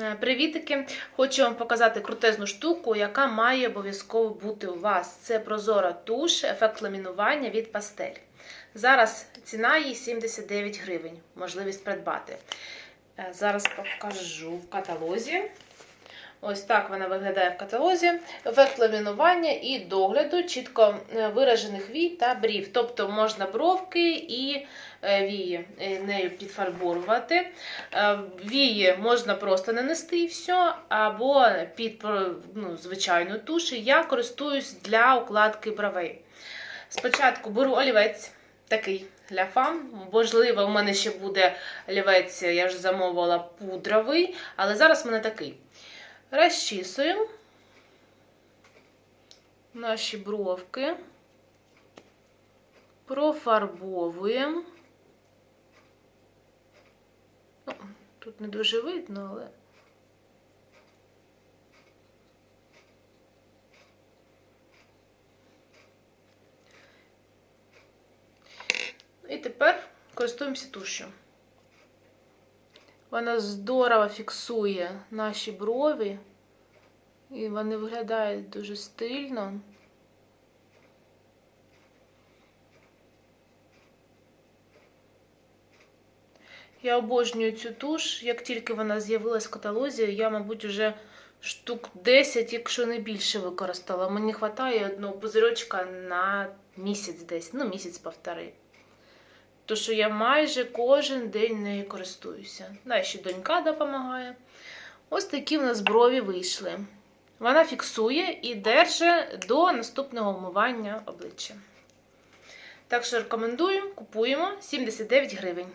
Е, Привітики! Хочу вам показати крутезну штуку, яка має обов'язково бути у вас. Це прозора туш, ефект ламінування від пастель. Зараз ціна її 79 гривень, можливість придбати. Е, Зараз покажу в каталозі. Ось так вона виглядає в каталозі. Ефект і догляду чітко е, виражених вій та брів. Тобто можна бровки і е, вії е, нею підфарбовувати. Е, Вії можна просто нанести і все, або під ну, звичайну туш. Я користуюсь для укладки бровей. Спочатку беру олівець, такий для фам. Можливо, у мене ще буде олівець, я вже замовила пудровий, але зараз в мене такий. Розчісуємо наші бровки, профарбовуємо. Тут не дуже видно, але. І тепер користуємося тушю. Вона здорово фіксує наші брові, і вони виглядають дуже стильно. Я обожнюю цю туш. Як тільки вона з'явилась в каталозі, я, мабуть, вже штук 10, якщо не більше використала. Мені вистачає одного пузирьочка на місяць десь, ну, місяць-півтори. То, що я майже кожен день нею користуюся. Да, ще донька допомагає. Ось такі в нас брові вийшли. Вона фіксує і держить до наступного вмивання обличчя. Так що рекомендую, купуємо 79 гривень.